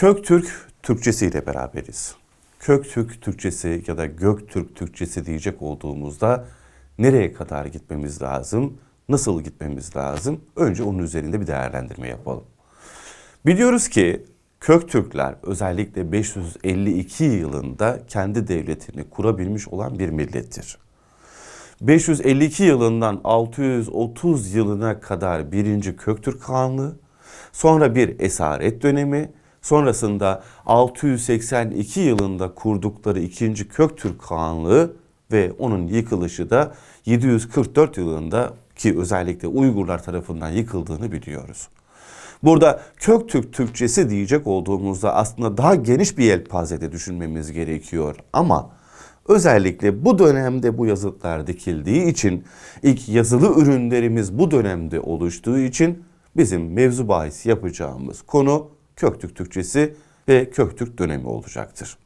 Köktürk Türkçesi ile beraberiz. Köktürk Türkçesi ya da Göktürk Türkçesi diyecek olduğumuzda nereye kadar gitmemiz lazım? Nasıl gitmemiz lazım? Önce onun üzerinde bir değerlendirme yapalım. Biliyoruz ki Köktürkler özellikle 552 yılında kendi devletini kurabilmiş olan bir millettir. 552 yılından 630 yılına kadar birinci Köktürk Kağanlığı, sonra bir esaret dönemi, sonrasında 682 yılında kurdukları ikinci Köktürk Kağanlığı ve onun yıkılışı da 744 yılında ki özellikle Uygurlar tarafından yıkıldığını biliyoruz. Burada Köktürk Türkçesi diyecek olduğumuzda aslında daha geniş bir yelpazede düşünmemiz gerekiyor. Ama özellikle bu dönemde bu yazıtlar dikildiği için ilk yazılı ürünlerimiz bu dönemde oluştuğu için bizim mevzu bahis yapacağımız konu Köktürk Türkçesi ve Köktürk dönemi olacaktır.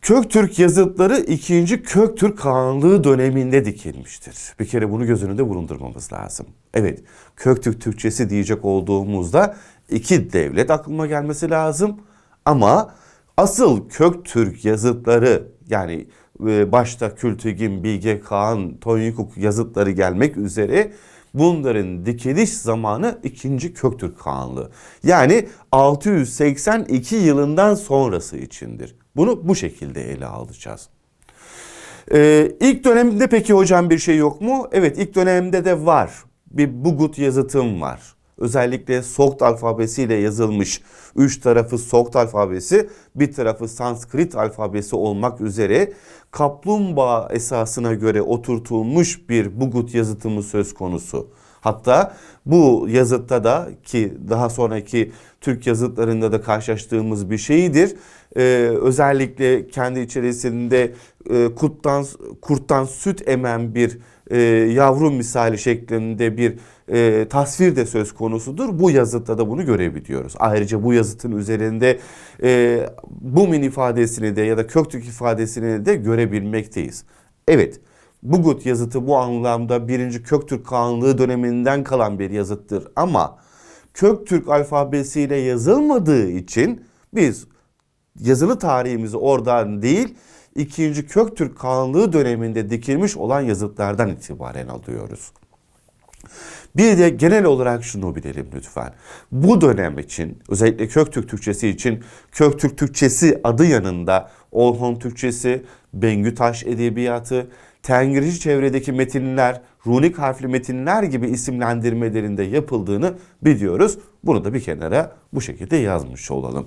Köktürk yazıtları 2. Köktürk Kağanlığı döneminde dikilmiştir. Bir kere bunu göz önünde bulundurmamız lazım. Evet, Köktürk Türkçesi diyecek olduğumuzda iki devlet aklıma gelmesi lazım. Ama asıl Köktürk yazıtları yani e, başta Kültügin, Bilge Kağan, Tonyukuk yazıtları gelmek üzere bunların dikiliş zamanı 2. Köktürk Kağanlığı. Yani 682 yılından sonrası içindir. Bunu bu şekilde ele alacağız. Ee, ilk dönemde peki hocam bir şey yok mu? Evet ilk dönemde de var. Bir Bugut yazıtım var. Özellikle Sokt alfabesiyle yazılmış. Üç tarafı Sokt alfabesi, bir tarafı Sanskrit alfabesi olmak üzere kaplumbağa esasına göre oturtulmuş bir Bugut yazıtımı söz konusu. Hatta bu yazıtta da ki daha sonraki Türk yazıtlarında da karşılaştığımız bir şeydir. Ee, özellikle kendi içerisinde e, kurttan, kurttan süt emen bir e, yavru misali şeklinde bir e, tasvir de söz konusudur. Bu yazıtta da bunu görebiliyoruz. Ayrıca bu yazıtın üzerinde e, Bumin ifadesini de ya da Köktürk ifadesini de görebilmekteyiz. Evet. Bugut yazıtı bu anlamda 1. Köktürk Kağanlığı döneminden kalan bir yazıttır ama Köktürk alfabesiyle yazılmadığı için biz yazılı tarihimizi oradan değil 2. Köktürk Kağanlığı döneminde dikilmiş olan yazıtlardan itibaren alıyoruz. Bir de genel olarak şunu bilelim lütfen. Bu dönem için özellikle Köktürk Türkçesi için Köktürk Türkçesi adı yanında Orhon Türkçesi, Bengü Taş Edebiyatı, Tengrici çevredeki metinler, runik harfli metinler gibi isimlendirmelerinde yapıldığını biliyoruz. Bunu da bir kenara bu şekilde yazmış olalım.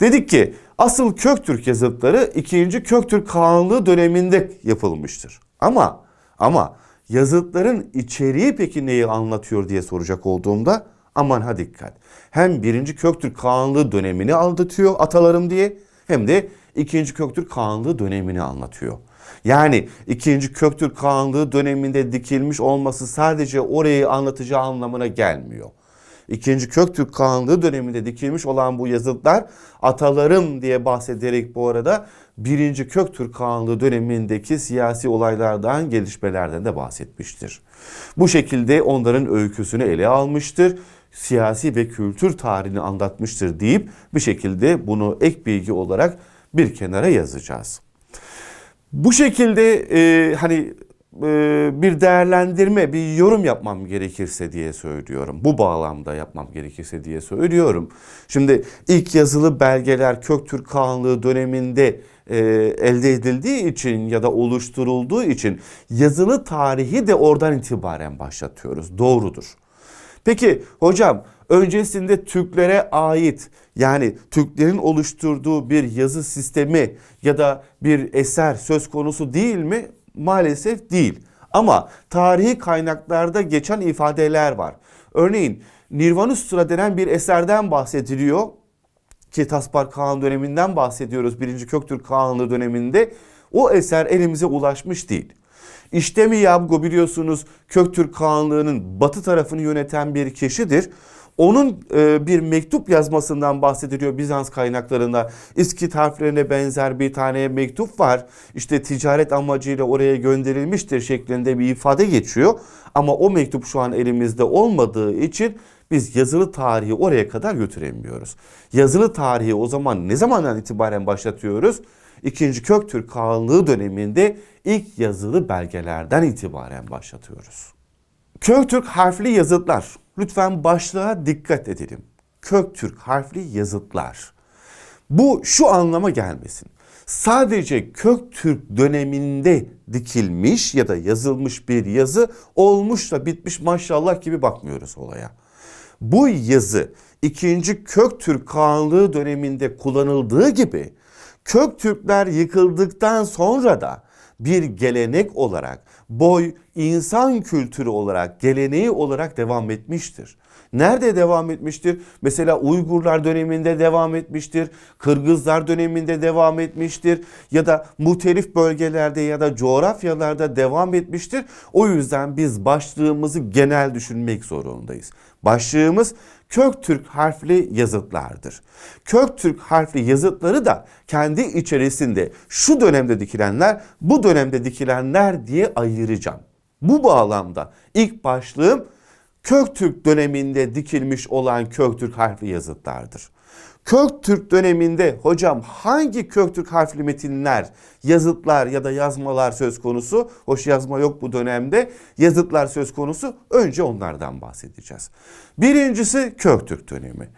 Dedik ki asıl Köktürk yazıtları 2. Köktürk Kağanlığı döneminde yapılmıştır. Ama ama yazıtların içeriği peki neyi anlatıyor diye soracak olduğumda aman ha dikkat. Hem 1. Köktürk Kağanlığı dönemini aldatıyor atalarım diye hem de 2. Köktürk Kağanlığı dönemini anlatıyor. Yani 2. Köktürk Kağanlığı döneminde dikilmiş olması sadece orayı anlatacağı anlamına gelmiyor. 2. Köktürk Kağanlığı döneminde dikilmiş olan bu yazıtlar atalarım diye bahsederek bu arada 1. Köktürk Kağanlığı dönemindeki siyasi olaylardan, gelişmelerden de bahsetmiştir. Bu şekilde onların öyküsünü ele almıştır siyasi ve kültür tarihini anlatmıştır deyip bir şekilde bunu ek bilgi olarak bir kenara yazacağız. Bu şekilde e, hani e, bir değerlendirme, bir yorum yapmam gerekirse diye söylüyorum. Bu bağlamda yapmam gerekirse diye söylüyorum. Şimdi ilk yazılı belgeler Köktürk Kağanlığı döneminde e, elde edildiği için ya da oluşturulduğu için yazılı tarihi de oradan itibaren başlatıyoruz. Doğrudur. Peki hocam öncesinde Türklere ait yani Türklerin oluşturduğu bir yazı sistemi ya da bir eser söz konusu değil mi? Maalesef değil. Ama tarihi kaynaklarda geçen ifadeler var. Örneğin Nirvanustra denen bir eserden bahsediliyor ki Taspar Kağan döneminden bahsediyoruz. Birinci Köktürk Kağanlığı döneminde. O eser elimize ulaşmış değil. İştemi Yabgo biliyorsunuz Köktürk Kağanlığı'nın batı tarafını yöneten bir kişidir. Onun e, bir mektup yazmasından bahsediliyor Bizans kaynaklarında. İskit harflerine benzer bir tane mektup var. İşte ticaret amacıyla oraya gönderilmiştir şeklinde bir ifade geçiyor. Ama o mektup şu an elimizde olmadığı için biz yazılı tarihi oraya kadar götüremiyoruz. Yazılı tarihi o zaman ne zamandan itibaren başlatıyoruz? İkinci Köktürk Kağanlığı döneminde ilk yazılı belgelerden itibaren başlatıyoruz. Köktürk harfli yazıtlar. Lütfen başlığa dikkat edelim. Köktürk harfli yazıtlar. Bu şu anlama gelmesin. Sadece Köktürk döneminde dikilmiş ya da yazılmış bir yazı olmuş da bitmiş maşallah gibi bakmıyoruz olaya. Bu yazı 2. Köktürk Kağanlığı döneminde kullanıldığı gibi Köktürkler yıkıldıktan sonra da bir gelenek olarak, boy insan kültürü olarak, geleneği olarak devam etmiştir. Nerede devam etmiştir? Mesela Uygurlar döneminde devam etmiştir. Kırgızlar döneminde devam etmiştir. Ya da muhtelif bölgelerde ya da coğrafyalarda devam etmiştir. O yüzden biz başlığımızı genel düşünmek zorundayız. Başlığımız Köktürk harfli yazıtlardır. Köktürk harfli yazıtları da kendi içerisinde şu dönemde dikilenler, bu dönemde dikilenler diye ayıracağım. Bu bağlamda ilk başlığım Köktürk döneminde dikilmiş olan Köktürk harfli yazıtlardır. Köktürk döneminde hocam hangi Köktürk harfli metinler, yazıtlar ya da yazmalar söz konusu? Hoş yazma yok bu dönemde. Yazıtlar söz konusu. Önce onlardan bahsedeceğiz. Birincisi Köktürk dönemi.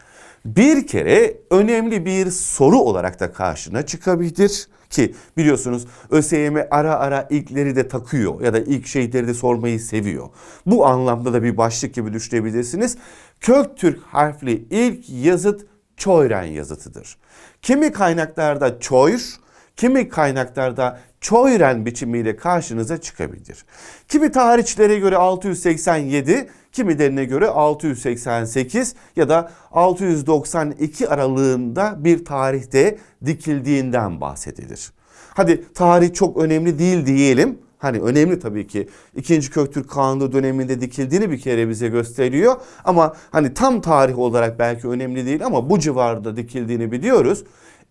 Bir kere önemli bir soru olarak da karşına çıkabilir ki biliyorsunuz ÖSYM ara ara ilkleri de takıyor ya da ilk şeyleri de sormayı seviyor. Bu anlamda da bir başlık gibi düşünebilirsiniz. Köktürk harfli ilk yazıt Çoyren yazıtıdır. Kimi kaynaklarda Çoyr, kimi kaynaklarda Çoyren biçimiyle karşınıza çıkabilir. Kimi tarihçilere göre 687, kimilerine göre 688 ya da 692 aralığında bir tarihte dikildiğinden bahsedilir. Hadi tarih çok önemli değil diyelim. Hani önemli tabii ki. İkinci Köktürk Kanunu döneminde dikildiğini bir kere bize gösteriyor. Ama hani tam tarih olarak belki önemli değil ama bu civarda dikildiğini biliyoruz.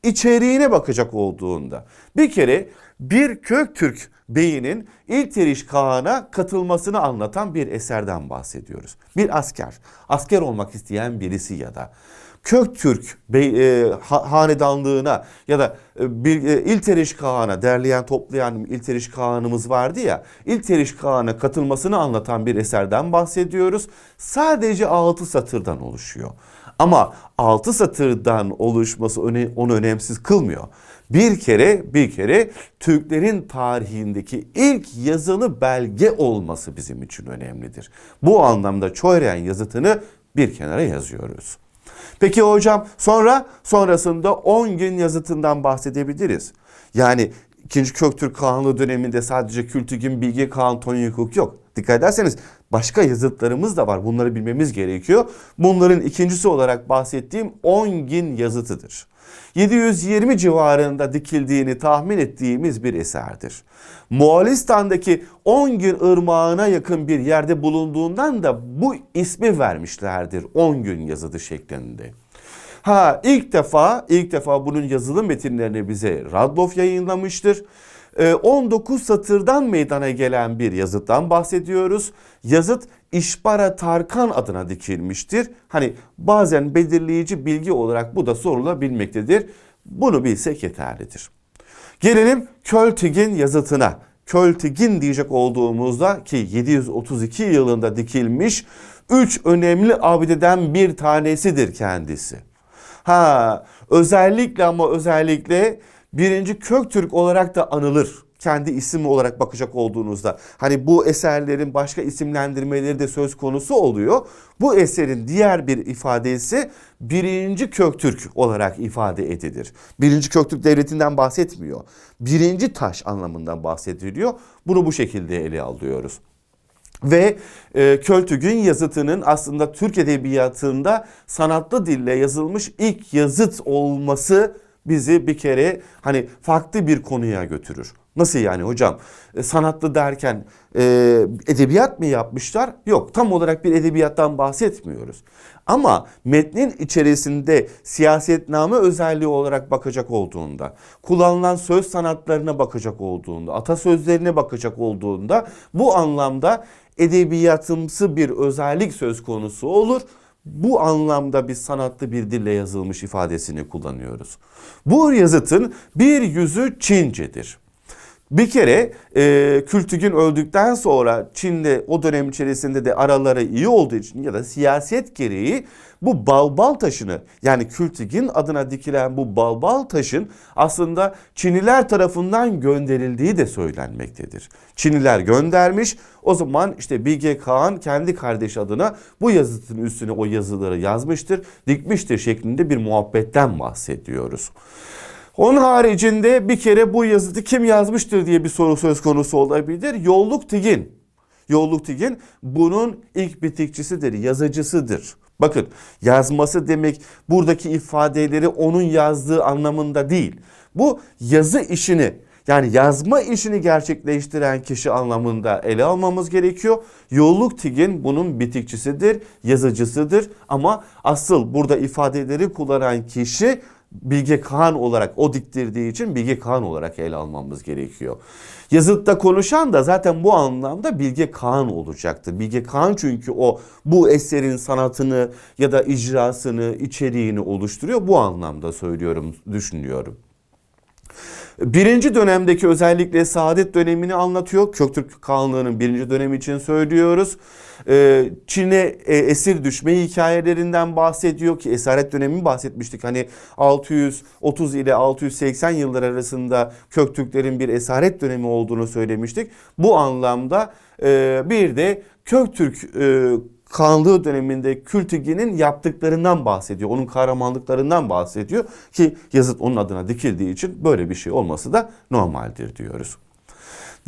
İçeriğine bakacak olduğunda bir kere bir Köktürk beyinin İlteriş Kağan'a katılmasını anlatan bir eserden bahsediyoruz. Bir asker, asker olmak isteyen birisi ya da Köktürk bey, e, ha, hanedanlığına ya da e, bir e, İlteriş Kağan'a derleyen toplayan İlteriş Kağan'ımız vardı ya İlteriş Kağan'a katılmasını anlatan bir eserden bahsediyoruz. Sadece 6 satırdan oluşuyor. Ama 6 satırdan oluşması onu önemsiz kılmıyor. Bir kere bir kere Türklerin tarihindeki ilk yazılı belge olması bizim için önemlidir. Bu anlamda Çoyren yazıtını bir kenara yazıyoruz. Peki hocam sonra sonrasında 10 gün yazıtından bahsedebiliriz. Yani 2. Köktürk Kağanlığı döneminde sadece Kültügün, Bilge Kağan, Tonya Hukuk yok. Dikkat ederseniz başka yazıtlarımız da var. Bunları bilmemiz gerekiyor. Bunların ikincisi olarak bahsettiğim 10 gün yazıtıdır. 720 civarında dikildiğini tahmin ettiğimiz bir eserdir. Moğolistan'daki 10 gün ırmağına yakın bir yerde bulunduğundan da bu ismi vermişlerdir 10 gün yazıdı şeklinde. Ha ilk defa ilk defa bunun yazılı metinlerini bize Radloff yayınlamıştır. 19 ee, satırdan meydana gelen bir yazıttan bahsediyoruz. Yazıt İşbara Tarkan adına dikilmiştir. Hani bazen belirleyici bilgi olarak bu da sorulabilmektedir. Bunu bilsek yeterlidir. Gelelim Költigin yazıtına. Költigin diyecek olduğumuzda ki 732 yılında dikilmiş üç önemli abideden bir tanesidir kendisi. Ha özellikle ama özellikle birinci Köktürk olarak da anılır. Kendi isim olarak bakacak olduğunuzda. Hani bu eserlerin başka isimlendirmeleri de söz konusu oluyor. Bu eserin diğer bir ifadesi birinci Köktürk olarak ifade edilir. Birinci Köktürk devletinden bahsetmiyor. Birinci taş anlamından bahsediliyor. Bunu bu şekilde ele alıyoruz. Ve e, Költügün yazıtının aslında Türk Edebiyatı'nda sanatlı dille yazılmış ilk yazıt olması bizi bir kere hani farklı bir konuya götürür. Nasıl yani hocam? E, sanatlı derken e, edebiyat mı yapmışlar? Yok tam olarak bir edebiyattan bahsetmiyoruz. Ama metnin içerisinde siyasetname özelliği olarak bakacak olduğunda, kullanılan söz sanatlarına bakacak olduğunda, atasözlerine bakacak olduğunda bu anlamda edebiyatımsı bir özellik söz konusu olur. Bu anlamda bir sanatlı bir dille yazılmış ifadesini kullanıyoruz. Bu yazıtın bir yüzü Çincedir. Bir kere e, Kültügün öldükten sonra Çin'de o dönem içerisinde de araları iyi olduğu için ya da siyaset gereği bu balbal taşını yani Kültügün adına dikilen bu balbal taşın aslında Çinliler tarafından gönderildiği de söylenmektedir. Çinliler göndermiş o zaman işte Bilge Kağan kendi kardeş adına bu yazıtın üstüne o yazıları yazmıştır, dikmiştir şeklinde bir muhabbetten bahsediyoruz. Onun haricinde bir kere bu yazıtı kim yazmıştır diye bir soru söz konusu olabilir. Yolluk Tigin. Yolluk Tigin bunun ilk bitikçisidir, yazıcısıdır. Bakın yazması demek buradaki ifadeleri onun yazdığı anlamında değil. Bu yazı işini yani yazma işini gerçekleştiren kişi anlamında ele almamız gerekiyor. Yolluk Tigin bunun bitikçisidir, yazıcısıdır ama asıl burada ifadeleri kullanan kişi Bilge Kağan olarak o diktirdiği için Bilge Kağan olarak ele almamız gerekiyor. Yazıtta konuşan da zaten bu anlamda Bilge Kağan olacaktı. Bilge Kağan çünkü o bu eserin sanatını ya da icrasını, içeriğini oluşturuyor. Bu anlamda söylüyorum, düşünüyorum. Birinci dönemdeki özellikle Saadet dönemini anlatıyor. Köktürk Kağanlığı'nın birinci dönemi için söylüyoruz. Ee, Çin'e e, esir düşme hikayelerinden bahsediyor ki esaret dönemi bahsetmiştik. Hani 630 ile 680 yıllar arasında Köktürklerin bir esaret dönemi olduğunu söylemiştik. Bu anlamda e, bir de Köktürk Kanlığı döneminde Kültigi'nin yaptıklarından bahsediyor. Onun kahramanlıklarından bahsediyor ki yazıt onun adına dikildiği için böyle bir şey olması da normaldir diyoruz.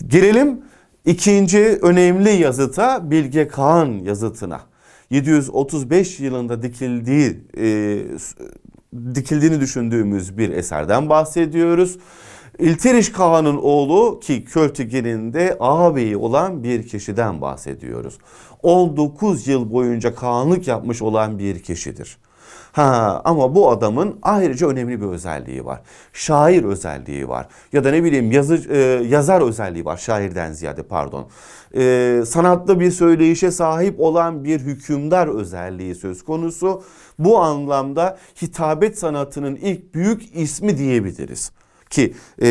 Gelelim ikinci önemli yazıta Bilge Kağan yazıtına. 735 yılında dikildiği e, dikildiğini düşündüğümüz bir eserden bahsediyoruz. İlteriş Kağan'ın oğlu ki Költigen'in de ağabeyi olan bir kişiden bahsediyoruz. 19 yıl boyunca Kağanlık yapmış olan bir kişidir. Ha ama bu adamın ayrıca önemli bir özelliği var. Şair özelliği var. Ya da ne bileyim yazı, e, yazar özelliği var. Şairden ziyade pardon. E, sanatlı bir söyleyişe sahip olan bir hükümdar özelliği söz konusu. Bu anlamda hitabet sanatının ilk büyük ismi diyebiliriz. Ki e,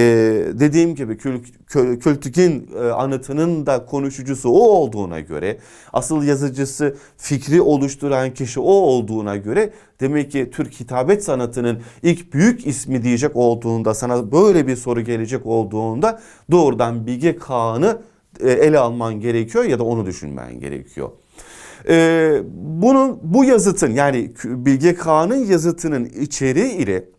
dediğim gibi Kül, Kül, Kültük'ün e, anıtının da konuşucusu o olduğuna göre asıl yazıcısı fikri oluşturan kişi o olduğuna göre demek ki Türk hitabet sanatının ilk büyük ismi diyecek olduğunda sana böyle bir soru gelecek olduğunda doğrudan Bilge Kağan'ı e, ele alman gerekiyor ya da onu düşünmen gerekiyor. Ee, bunun bu yazıtın yani Bilge Kağan'ın yazıtının içeriği ile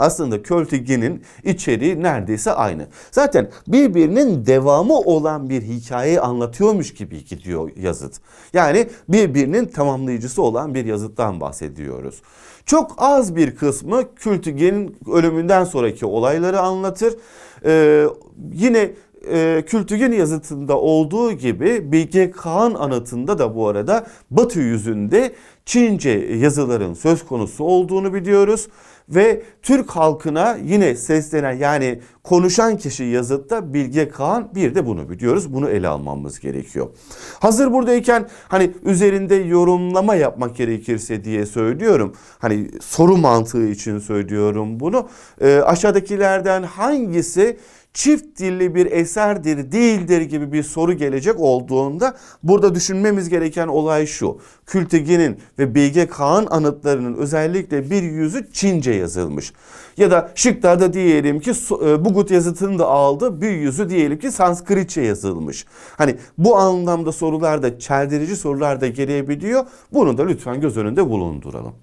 aslında Költigi'nin içeriği neredeyse aynı. Zaten birbirinin devamı olan bir hikayeyi anlatıyormuş gibi gidiyor yazıt. Yani birbirinin tamamlayıcısı olan bir yazıttan bahsediyoruz. Çok az bir kısmı Kültigen'in ölümünden sonraki olayları anlatır. Ee, yine e, Kültügen yazıtında olduğu gibi Bilge Kağan anıtında da bu arada Batı yüzünde Çince yazıların söz konusu olduğunu biliyoruz. Ve Türk halkına yine seslenen yani konuşan kişi yazıtta Bilge Kağan bir de bunu biliyoruz. Bunu ele almamız gerekiyor. Hazır buradayken hani üzerinde yorumlama yapmak gerekirse diye söylüyorum. Hani soru mantığı için söylüyorum bunu. E, aşağıdakilerden hangisi çift dilli bir eserdir değildir gibi bir soru gelecek olduğunda burada düşünmemiz gereken olay şu. Kültegin'in ve Bilge Kağan anıtlarının özellikle bir yüzü Çince yazılmış. Ya da şıklarda diyelim ki e, Bugut yazıtını da aldı bir yüzü diyelim ki Sanskritçe yazılmış. Hani bu anlamda sorularda çeldirici sorular da gelebiliyor. Bunu da lütfen göz önünde bulunduralım.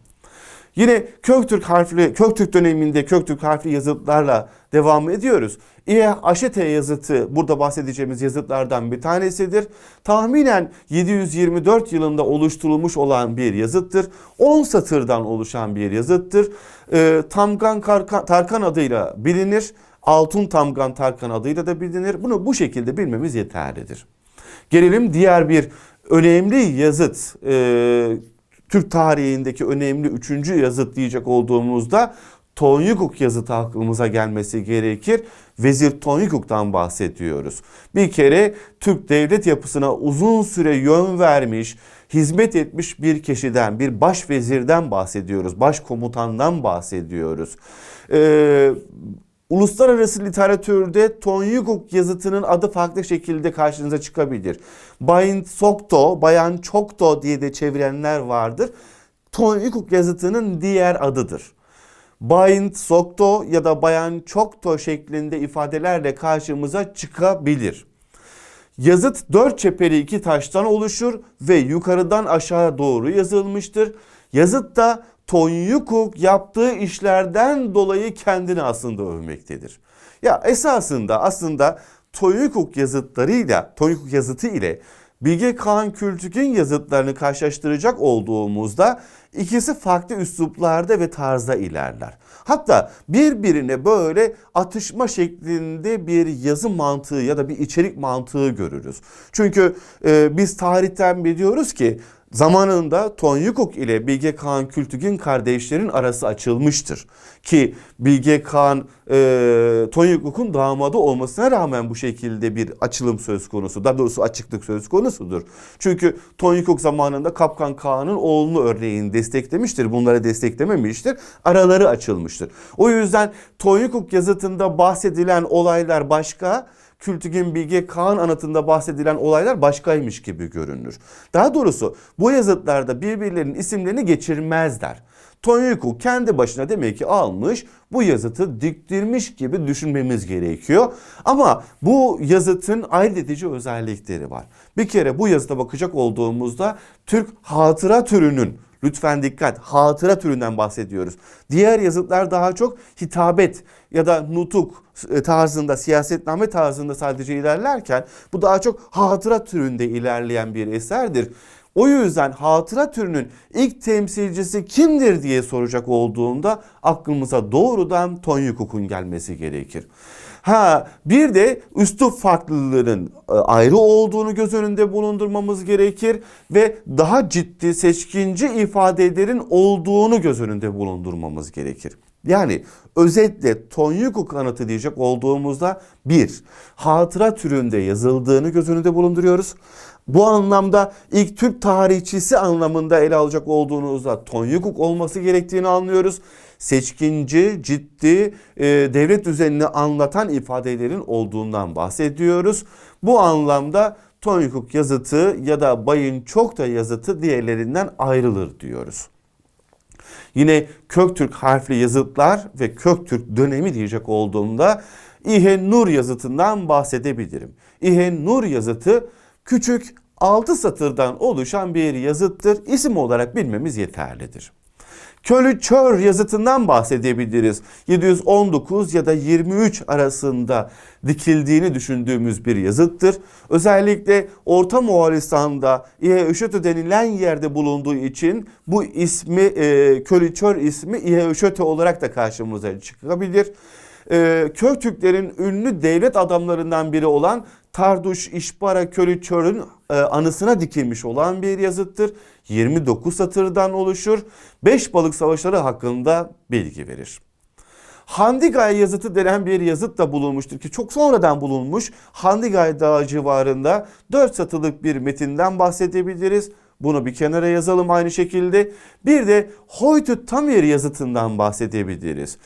Yine Köktürk harfli, Köktürk döneminde Köktürk harfli yazıtlarla devam ediyoruz. İye Aşete yazıtı burada bahsedeceğimiz yazıtlardan bir tanesidir. Tahminen 724 yılında oluşturulmuş olan bir yazıttır. 10 satırdan oluşan bir yazıttır. E, Tamgan Tarkan adıyla bilinir. Altun Tamgan Tarkan adıyla da bilinir. Bunu bu şekilde bilmemiz yeterlidir. Gelelim diğer bir önemli yazıt. E, Türk tarihindeki önemli üçüncü yazıt diyecek olduğumuzda Tonyukuk yazıtı aklımıza gelmesi gerekir. Vezir Tonyukuk'tan bahsediyoruz. Bir kere Türk devlet yapısına uzun süre yön vermiş, hizmet etmiş bir kişiden, bir başvezirden bahsediyoruz. Başkomutandan bahsediyoruz. Ee, Uluslararası literatürde Tonyukuk yazıtının adı farklı şekilde karşınıza çıkabilir. Bayan Sokto, Bayan Çokto diye de çevirenler vardır. Tonyukuk yazıtının diğer adıdır. Bayan Sokto ya da Bayan Çokto şeklinde ifadelerle karşımıza çıkabilir. Yazıt dört çeperi iki taştan oluşur ve yukarıdan aşağı doğru yazılmıştır. Yazıtta Tonyukuk yaptığı işlerden dolayı kendini aslında övmektedir. Ya esasında aslında Tonyukuk yazıtlarıyla, Tonyukuk yazıtı ile Bilge Kağan Kültük'ün yazıtlarını karşılaştıracak olduğumuzda ikisi farklı üsluplarda ve tarzda ilerler. Hatta birbirine böyle atışma şeklinde bir yazı mantığı ya da bir içerik mantığı görürüz. Çünkü e, biz tarihten biliyoruz ki Zamanında Tonyukuk ile Bilge Kağan Kültük'ün kardeşlerin arası açılmıştır. Ki Bilge Kağan e, Tonyukuk'un damadı olmasına rağmen bu şekilde bir açılım söz konusu. Daha doğrusu açıklık söz konusudur. Çünkü Tonyukuk zamanında Kapkan Kağan'ın oğlunu örneğin desteklemiştir. Bunları desteklememiştir. Araları açılmıştır. O yüzden Tonyukuk yazıtında bahsedilen olaylar başka Kültügün Bilge Kağan anıtında bahsedilen olaylar başkaymış gibi görünür. Daha doğrusu bu yazıtlarda birbirlerinin isimlerini geçirmezler. Tonyuku kendi başına demek ki almış bu yazıtı diktirmiş gibi düşünmemiz gerekiyor. Ama bu yazıtın ayırt edici özellikleri var. Bir kere bu yazıta bakacak olduğumuzda Türk hatıra türünün Lütfen dikkat hatıra türünden bahsediyoruz. Diğer yazıtlar daha çok hitabet ya da nutuk e, tarzında siyasetname tarzında sadece ilerlerken bu daha çok hatıra türünde ilerleyen bir eserdir. O yüzden hatıra türünün ilk temsilcisi kimdir diye soracak olduğunda aklımıza doğrudan Tonyukuk'un gelmesi gerekir. Ha bir de üslup farklılığının e, ayrı olduğunu göz önünde bulundurmamız gerekir ve daha ciddi seçkinci ifadelerin olduğunu göz önünde bulundurmamız gerekir. Yani özetle Tonyukuk anıtı diyecek olduğumuzda bir, hatıra türünde yazıldığını göz önünde bulunduruyoruz. Bu anlamda ilk Türk tarihçisi anlamında ele alacak olduğunuzda Tonyukuk olması gerektiğini anlıyoruz. Seçkinci, ciddi, e, devlet düzenini anlatan ifadelerin olduğundan bahsediyoruz. Bu anlamda Tonyukuk yazıtı ya da Bayın Çokta yazıtı diğerlerinden ayrılır diyoruz. Yine Köktürk harfli yazıtlar ve Köktürk dönemi diyecek olduğumda İhe Nur yazıtından bahsedebilirim. İhe Nur yazıtı küçük 6 satırdan oluşan bir yazıttır. İsim olarak bilmemiz yeterlidir. Kölü Çör yazıtından bahsedebiliriz. 719 ya da 23 arasında dikildiğini düşündüğümüz bir yazıttır. Özellikle Orta Moğolistan'da İheöşötü denilen yerde bulunduğu için bu ismi e, Kölü Çör ismi İheöşötü olarak da karşımıza çıkabilir e, Köktürklerin ünlü devlet adamlarından biri olan Tarduş İşbara Körü Çör'ün e, anısına dikilmiş olan bir yazıttır. 29 satırdan oluşur. Beş balık savaşları hakkında bilgi verir. Handigay yazıtı denen bir yazıt da bulunmuştur ki çok sonradan bulunmuş. Handigay Dağı civarında 4 satılık bir metinden bahsedebiliriz. Bunu bir kenara yazalım aynı şekilde. Bir de Hoytut Tamir yazıtından bahsedebiliriz.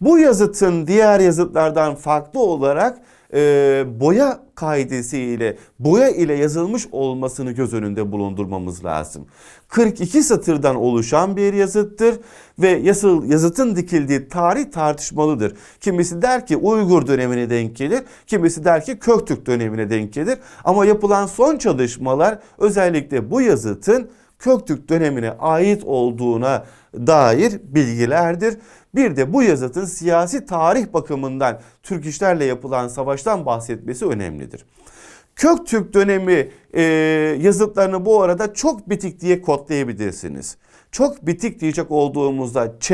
Bu yazıtın diğer yazıtlardan farklı olarak e, boya kaidesiyle, boya ile yazılmış olmasını göz önünde bulundurmamız lazım. 42 satırdan oluşan bir yazıttır ve yazıl, yazıtın dikildiği tarih tartışmalıdır. Kimisi der ki Uygur dönemine denk gelir, kimisi der ki Köktürk dönemine denk gelir. Ama yapılan son çalışmalar özellikle bu yazıtın Köktürk dönemine ait olduğuna dair bilgilerdir. Bir de bu yazıtın siyasi tarih bakımından Türk işlerle yapılan savaştan bahsetmesi önemlidir. Köktürk dönemi e, yazıtlarını bu arada çok bitik diye kodlayabilirsiniz. Çok bitik diyecek olduğumuzda Ç,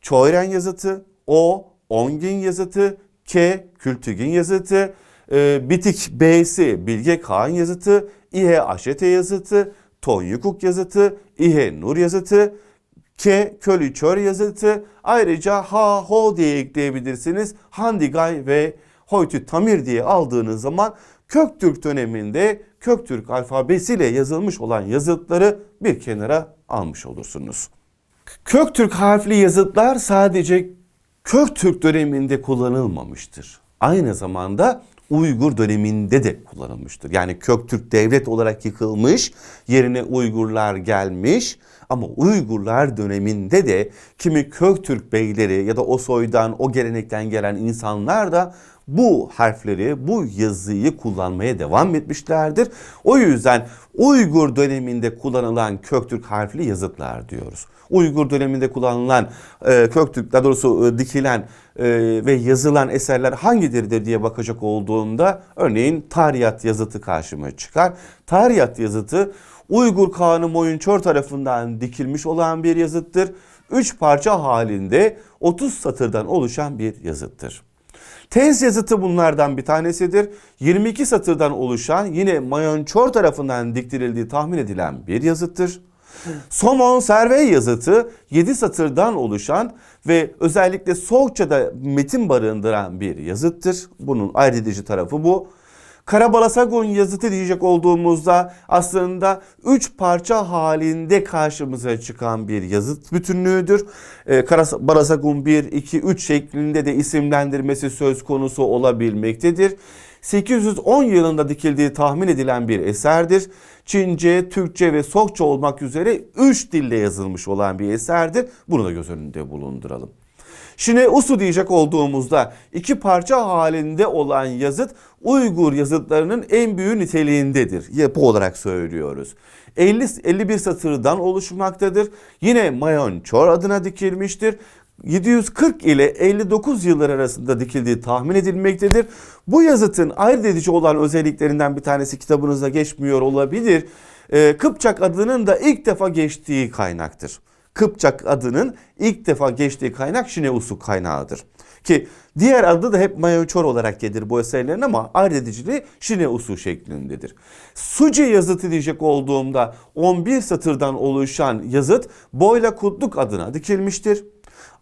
Çoyren yazıtı, O, Ongin yazıtı, K, Kültügin yazıtı, e, bitik B'si Bilge Kağan yazıtı, İhe Aşete yazıtı, Tonyukuk yazıtı, İhe Nur yazıtı, K Köli Çör yazıtı. Ayrıca Ha Ho diye ekleyebilirsiniz. Handigay ve Hoytü Tamir diye aldığınız zaman Köktürk döneminde Köktürk alfabesiyle yazılmış olan yazıtları bir kenara almış olursunuz. Köktürk harfli yazıtlar sadece Köktürk döneminde kullanılmamıştır. Aynı zamanda Uygur döneminde de kullanılmıştır. Yani Köktürk devlet olarak yıkılmış, yerine Uygurlar gelmiş ama Uygurlar döneminde de kimi Köktürk beyleri ya da o soydan, o gelenekten gelen insanlar da bu harfleri, bu yazıyı kullanmaya devam etmişlerdir. O yüzden Uygur döneminde kullanılan Köktürk harfli yazıtlar diyoruz. Uygur döneminde kullanılan e, Köktürk, daha doğrusu e, dikilen e, ve yazılan eserler hangileridir diye bakacak olduğumda örneğin Tariyat yazıtı karşıma çıkar. Tariyat yazıtı Uygur Kağanı Moyunçor tarafından dikilmiş olan bir yazıttır. Üç parça halinde 30 satırdan oluşan bir yazıttır. Tez yazıtı bunlardan bir tanesidir. 22 satırdan oluşan yine Mayonçor tarafından diktirildiği tahmin edilen bir yazıttır. Somon Servey yazıtı 7 satırdan oluşan ve özellikle Soğukça'da metin barındıran bir yazıttır. Bunun ayrı edici tarafı bu. Karabalasagun yazıtı diyecek olduğumuzda aslında üç parça halinde karşımıza çıkan bir yazıt bütünlüğüdür. Ee, Karabalasagun 1, 2, 3 şeklinde de isimlendirmesi söz konusu olabilmektedir. 810 yılında dikildiği tahmin edilen bir eserdir. Çince, Türkçe ve Sokça olmak üzere 3 dille yazılmış olan bir eserdir. Bunu da göz önünde bulunduralım. Şimdi Usu diyecek olduğumuzda iki parça halinde olan yazıt Uygur yazıtlarının en büyüğü niteliğindedir. Yapı olarak söylüyoruz. 50 51 satırdan oluşmaktadır. Yine Mayon Çor adına dikilmiştir. 740 ile 59 yıllar arasında dikildiği tahmin edilmektedir. Bu yazıtın ayırt edici olan özelliklerinden bir tanesi kitabınızda geçmiyor olabilir. Ee, Kıpçak adının da ilk defa geçtiği kaynaktır. Kıpçak adının ilk defa geçtiği kaynak Şineusu kaynağıdır. Ki diğer adı da hep Mayoçor olarak gelir bu eserlerin ama ayırt ediciliği Şineusu şeklindedir. Suci yazıtı diyecek olduğumda 11 satırdan oluşan yazıt Boyla Kutluk adına dikilmiştir.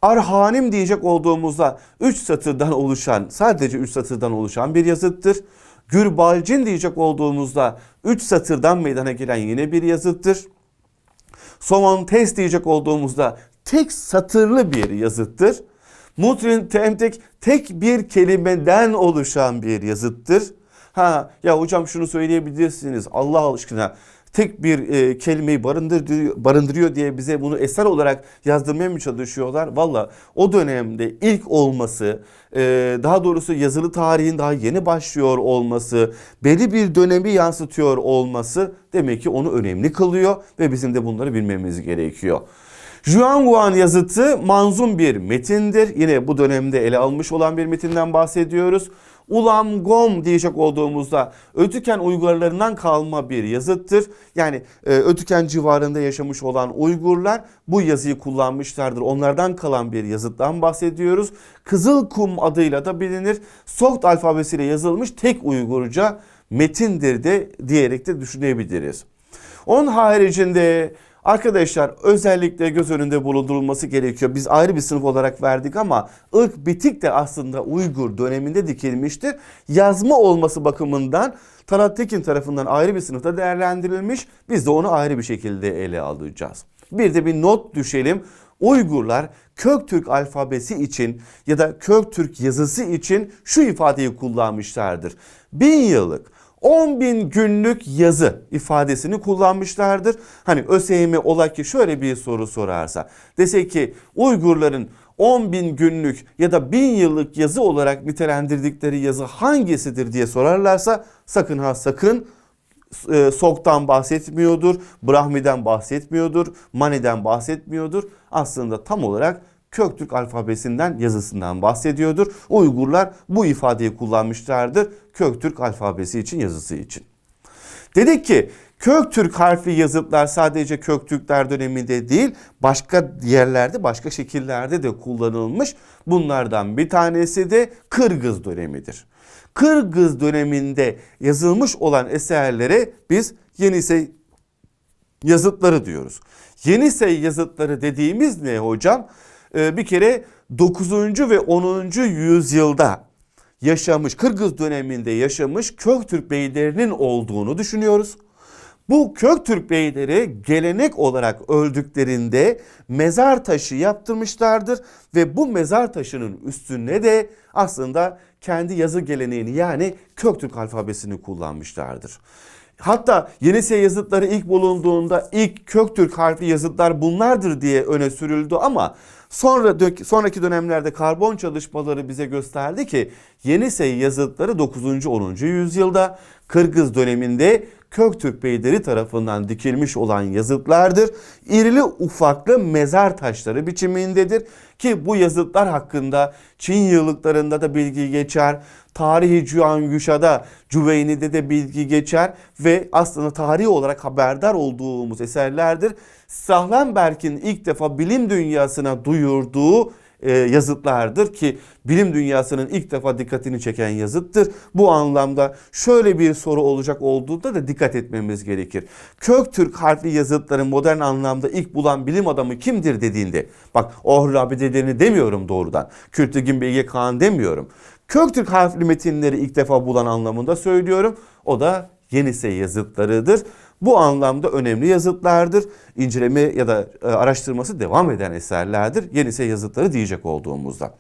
Arhanim diyecek olduğumuzda 3 satırdan oluşan, sadece 3 satırdan oluşan bir yazıttır. Gürbalcin diyecek olduğumuzda 3 satırdan meydana gelen yine bir yazıttır. Somon test diyecek olduğumuzda tek satırlı bir yazıttır. Mutrin temtek tek bir kelimeden oluşan bir yazıttır. Ha ya hocam şunu söyleyebilirsiniz Allah aşkına tek bir e, kelimeyi barındırıyor, barındırıyor diye bize bunu eser olarak yazdırmaya mı çalışıyorlar? Valla o dönemde ilk olması, e, daha doğrusu yazılı tarihin daha yeni başlıyor olması, belli bir dönemi yansıtıyor olması demek ki onu önemli kılıyor ve bizim de bunları bilmemiz gerekiyor. Juan yazıtı manzum bir metindir. Yine bu dönemde ele almış olan bir metinden bahsediyoruz. Ulam Gom diyecek olduğumuzda Ötüken Uygurlarından kalma bir yazıttır. Yani e, Ötüken civarında yaşamış olan Uygurlar bu yazıyı kullanmışlardır. Onlardan kalan bir yazıttan bahsediyoruz. Kızılkum adıyla da bilinir. Soht alfabesiyle yazılmış tek Uygurca metindir de diyerek de düşünebiliriz. Onun haricinde Arkadaşlar özellikle göz önünde bulundurulması gerekiyor. Biz ayrı bir sınıf olarak verdik ama ırk bitik de aslında Uygur döneminde dikilmiştir. Yazma olması bakımından Talat Tekin tarafından ayrı bir sınıfta değerlendirilmiş. Biz de onu ayrı bir şekilde ele alacağız. Bir de bir not düşelim. Uygurlar Köktürk alfabesi için ya da Köktürk yazısı için şu ifadeyi kullanmışlardır. Bin yıllık 10 bin günlük yazı ifadesini kullanmışlardır. Hani ÖSYM ola ki şöyle bir soru sorarsa dese ki Uygurların 10 bin günlük ya da bin yıllık yazı olarak nitelendirdikleri yazı hangisidir diye sorarlarsa sakın ha sakın e, Sok'tan bahsetmiyordur, Brahmi'den bahsetmiyordur, Mani'den bahsetmiyordur. Aslında tam olarak Köktürk alfabesinden yazısından bahsediyordur. Uygurlar bu ifadeyi kullanmışlardır Köktürk alfabesi için yazısı için. Dedik ki Köktürk harfi yazıtlar sadece Köktürkler döneminde değil başka yerlerde başka şekillerde de kullanılmış. Bunlardan bir tanesi de Kırgız dönemidir. Kırgız döneminde yazılmış olan eserlere biz Yenisey yazıtları diyoruz. Yenisey yazıtları dediğimiz ne hocam? Ee, bir kere 9. ve 10. yüzyılda yaşamış, Kırgız döneminde yaşamış Köktürk beylerinin olduğunu düşünüyoruz. Bu Köktürk beyleri gelenek olarak öldüklerinde mezar taşı yaptırmışlardır ve bu mezar taşının üstüne de aslında kendi yazı geleneğini yani Köktürk alfabesini kullanmışlardır. Hatta Yenisey yazıtları ilk bulunduğunda ilk Köktürk harfli yazıtlar bunlardır diye öne sürüldü ama sonra sonraki dönemlerde karbon çalışmaları bize gösterdi ki Yenisey yazıtları 9. 10. yüzyılda Kırgız döneminde Köktürk beyleri tarafından dikilmiş olan yazıtlardır. İrili ufaklı mezar taşları biçimindedir ki bu yazıtlar hakkında Çin yıllıklarında da bilgi geçer. Tarihi Juan Yuşa'da, Cüveyni'de de bilgi geçer ve aslında tarihi olarak haberdar olduğumuz eserlerdir. Sahlenberg'in ilk defa bilim dünyasına duyurduğu e, yazıtlardır ki bilim dünyasının ilk defa dikkatini çeken yazıttır. Bu anlamda şöyle bir soru olacak olduğunda da dikkat etmemiz gerekir. Köktürk harfli yazıtları modern anlamda ilk bulan bilim adamı kimdir dediğinde bak Ohri abidelerini demiyorum doğrudan. Kültügin Bilge Kağan demiyorum. Köktürk harfli metinleri ilk defa bulan anlamında söylüyorum. O da Yenisey yazıtlarıdır. Bu anlamda önemli yazıtlardır. İnceleme ya da e, araştırması devam eden eserlerdir. Yenisey yazıtları diyecek olduğumuzda.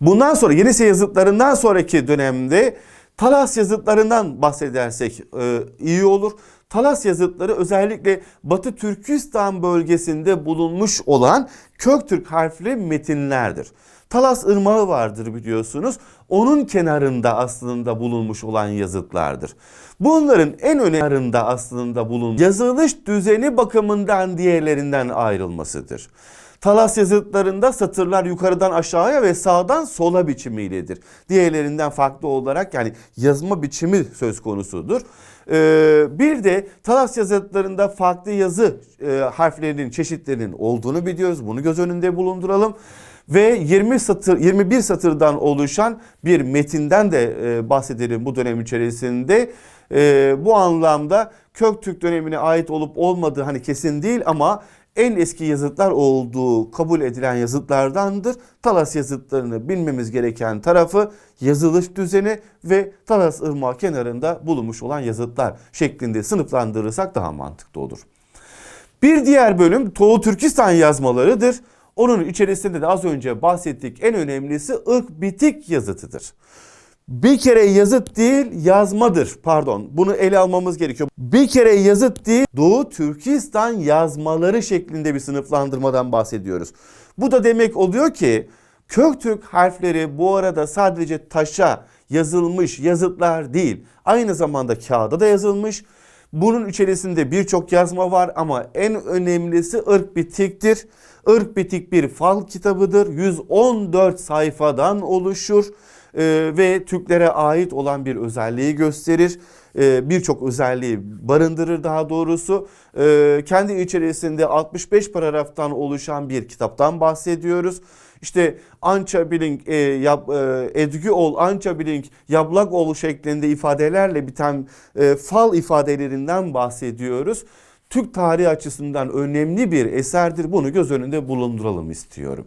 Bundan sonra Yenisey yazıtlarından sonraki dönemde Talas yazıtlarından bahsedersek e, iyi olur. Talas yazıtları özellikle Batı Türkistan bölgesinde bulunmuş olan Köktürk harfli metinlerdir. Talas Irmağı vardır biliyorsunuz. Onun kenarında aslında bulunmuş olan yazıtlardır. Bunların en önemli aslında bulun yazılış düzeni bakımından diğerlerinden ayrılmasıdır. Talas yazıtlarında satırlar yukarıdan aşağıya ve sağdan sola biçimiyledir. Diğerlerinden farklı olarak yani yazma biçimi söz konusudur. Ee, bir de Talas yazıtlarında farklı yazı e, harflerinin çeşitlerinin olduğunu biliyoruz. Bunu göz önünde bulunduralım ve 20 satır 21 satırdan oluşan bir metinden de e, bahsedelim bu dönem içerisinde. E, bu anlamda Köktürk dönemine ait olup olmadığı hani kesin değil ama en eski yazıtlar olduğu kabul edilen yazıtlardandır. Talas yazıtlarını bilmemiz gereken tarafı yazılış düzeni ve Talas Irmağı kenarında bulunmuş olan yazıtlar şeklinde sınıflandırırsak daha mantıklı olur. Bir diğer bölüm Doğu Türkistan yazmalarıdır. Onun içerisinde de az önce bahsettik en önemlisi ırk bitik yazıtıdır. Bir kere yazıt değil yazmadır pardon bunu ele almamız gerekiyor. Bir kere yazıt değil Doğu Türkistan yazmaları şeklinde bir sınıflandırmadan bahsediyoruz. Bu da demek oluyor ki Köktürk harfleri bu arada sadece taşa yazılmış yazıtlar değil aynı zamanda kağıda da yazılmış. Bunun içerisinde birçok yazma var ama en önemlisi ırk bitiktir. Irk bitik bir fal kitabıdır. 114 sayfadan oluşur e, ve Türklere ait olan bir özelliği gösterir. E, Birçok özelliği barındırır daha doğrusu. E, kendi içerisinde 65 paragraftan oluşan bir kitaptan bahsediyoruz. İşte ança bilink, e, yap, e, edgü ol, ança bilink, yablak ol şeklinde ifadelerle biten e, fal ifadelerinden bahsediyoruz. Türk tarihi açısından önemli bir eserdir. Bunu göz önünde bulunduralım istiyorum.